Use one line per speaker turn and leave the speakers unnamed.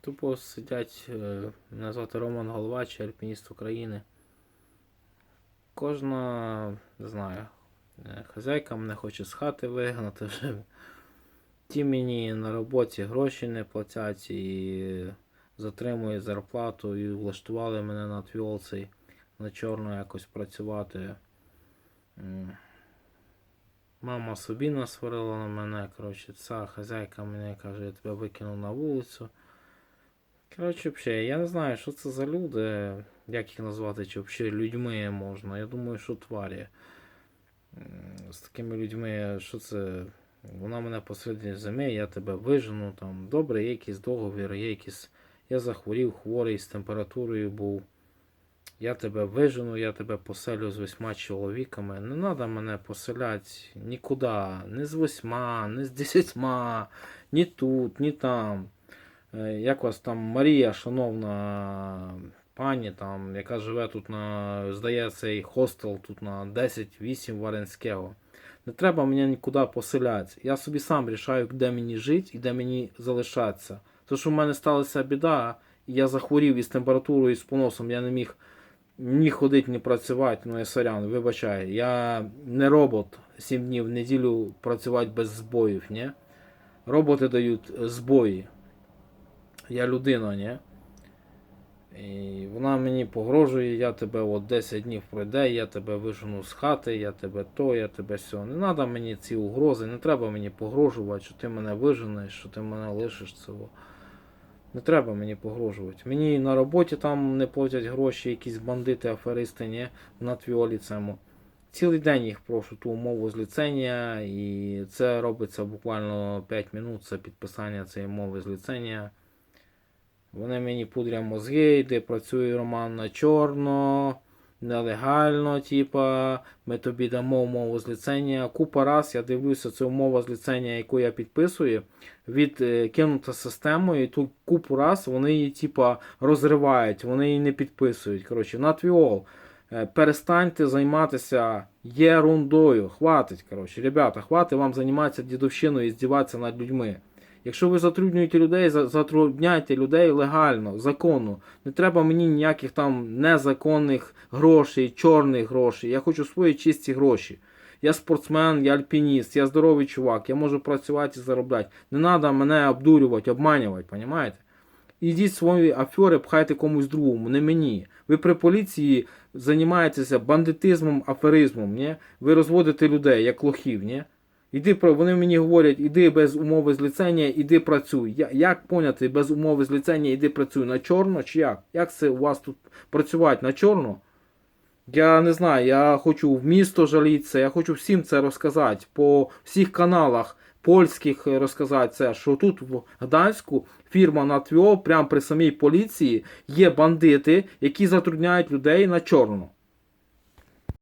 Тупо сидять, е, мене звати Роман Головач, альпініст України. Кожна, не знаю, е, хазяйка мене хоче з хати вигнати вже. Ті мені на роботі гроші не платять і затримують зарплату і влаштували мене на твіол цей на чорно якось працювати. Мама собі насварила на мене. Коротше, ця хазяйка мене каже, я тебе викинув на вулицю. Коротше, я не знаю, що це за люди, як їх назвати, чи взагалі людьми можна. Я думаю, що тварі. З такими людьми, що це. Вона мене посередині зими, я тебе вижену, там, добре, є якийсь договір, є якісь. Я захворів, хворий з температурою був. Я тебе вижену, я тебе поселю з восьма чоловіками. Не треба мене поселяти нікуди, ні з восьма, ні з десятьма, ні тут, ні там. Е, Як вас там Марія, шановна пані, там, яка живе тут на, здає цей хостел тут на 10-8 Варенського. Не треба мене нікуди поселяти. Я собі сам рішаю, де мені жити і де мені залишатися. То, що в мене сталася біда, і я захворів із температурою, і з поносом, я не міг ні ходити, ні працювати, ну я сорян, вибачаю. Я не робот 7 днів в неділю працювати без збоїв, ні? Роботи дають збої. Я людина, ні? І вона мені погрожує, я тебе от 10 днів пройде, я тебе вижену з хати, я тебе то, я тебе сьо. Не треба мені ці угрози, не треба мені погрожувати, що ти мене виженеш, що ти мене лишиш цього. Не треба мені погрожувати. Мені на роботі там не платять гроші, якісь бандити, аферисти, ні, на твіолі цьому. Цілий день їх прошу ту умову з ліцензія, і це робиться буквально 5 минут, це підписання цієї мови з ліцензія. Вони мені пудрять мозги, де працює Роман на чорно, нелегально, типа, ми тобі дамо умову з ліцензія. Купа раз я дивлюся, це умова з ліцензія, яку я підписую, відкинута системою, і ту купу раз вони її типа, розривають, вони її не підписують. Коротше, на твіол. Е, Перестаньте займатися ерундою. Хватить, коротше, ребята, хватить вам займатися дідовщиною і здіватися над людьми. Якщо ви затруднюєте людей, затрудняйте людей легально, законно. Не треба мені ніяких там незаконних грошей, чорних грошей. Я хочу свої чисті гроші. Я спортсмен, я альпініст, я здоровий чувак, я можу працювати і заробляти. Не треба мене обдурювати, обманювати, понімаєте? Ідіть свої афери, пхайте комусь другому, не мені. Ви при поліції займаєтеся бандитизмом, аферизмом, ні? ви розводите людей як лохів. Ні? Іди вони мені говорять, іди без умови з ліцензія, іди працюй. Я, як поняти без умови з ліцензія, іди працюй на чорно чи як? Як це у вас тут працювати на чорно? Я не знаю, я хочу в місто жалітися, я хочу всім це розказати по всіх каналах польських розказати це, що тут в Гданську фірма Натвіо, прямо при самій поліції, є бандити, які затрудняють людей на чорно.